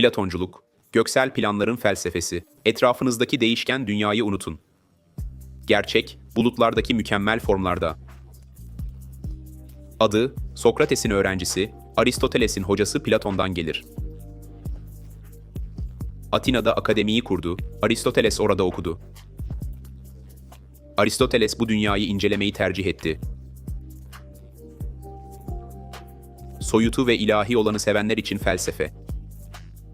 Platonculuk, göksel planların felsefesi, etrafınızdaki değişken dünyayı unutun. Gerçek, bulutlardaki mükemmel formlarda. Adı, Sokrates'in öğrencisi, Aristoteles'in hocası Platon'dan gelir. Atina'da akademiyi kurdu, Aristoteles orada okudu. Aristoteles bu dünyayı incelemeyi tercih etti. Soyutu ve ilahi olanı sevenler için felsefe.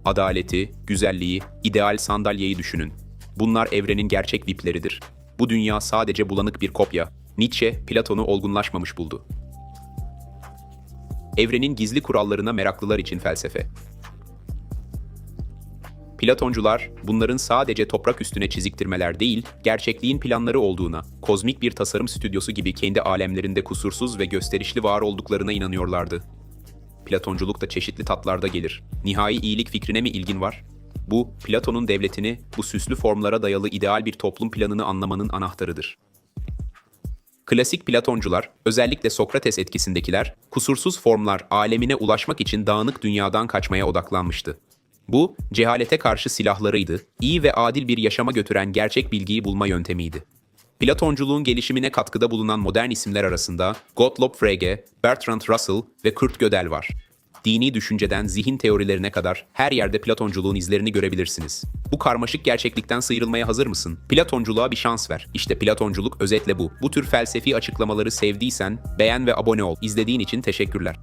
Adaleti, güzelliği, ideal sandalyeyi düşünün. Bunlar evrenin gerçek vipleridir. Bu dünya sadece bulanık bir kopya. Nietzsche, Platon'u olgunlaşmamış buldu. Evrenin gizli kurallarına meraklılar için felsefe. Platoncular, bunların sadece toprak üstüne çiziktirmeler değil, gerçekliğin planları olduğuna, kozmik bir tasarım stüdyosu gibi kendi alemlerinde kusursuz ve gösterişli var olduklarına inanıyorlardı. Platonculuk da çeşitli tatlarda gelir. Nihai iyilik fikrine mi ilgin var? Bu, Platon'un devletini, bu süslü formlara dayalı ideal bir toplum planını anlamanın anahtarıdır. Klasik Platoncular, özellikle Sokrates etkisindekiler, kusursuz formlar alemine ulaşmak için dağınık dünyadan kaçmaya odaklanmıştı. Bu, cehalete karşı silahlarıydı, iyi ve adil bir yaşama götüren gerçek bilgiyi bulma yöntemiydi. Platonculuğun gelişimine katkıda bulunan modern isimler arasında Gottlob Frege, Bertrand Russell ve Kurt Gödel var. Dini düşünceden zihin teorilerine kadar her yerde Platonculuğun izlerini görebilirsiniz. Bu karmaşık gerçeklikten sıyrılmaya hazır mısın? Platonculuğa bir şans ver. İşte Platonculuk özetle bu. Bu tür felsefi açıklamaları sevdiysen beğen ve abone ol. İzlediğin için teşekkürler.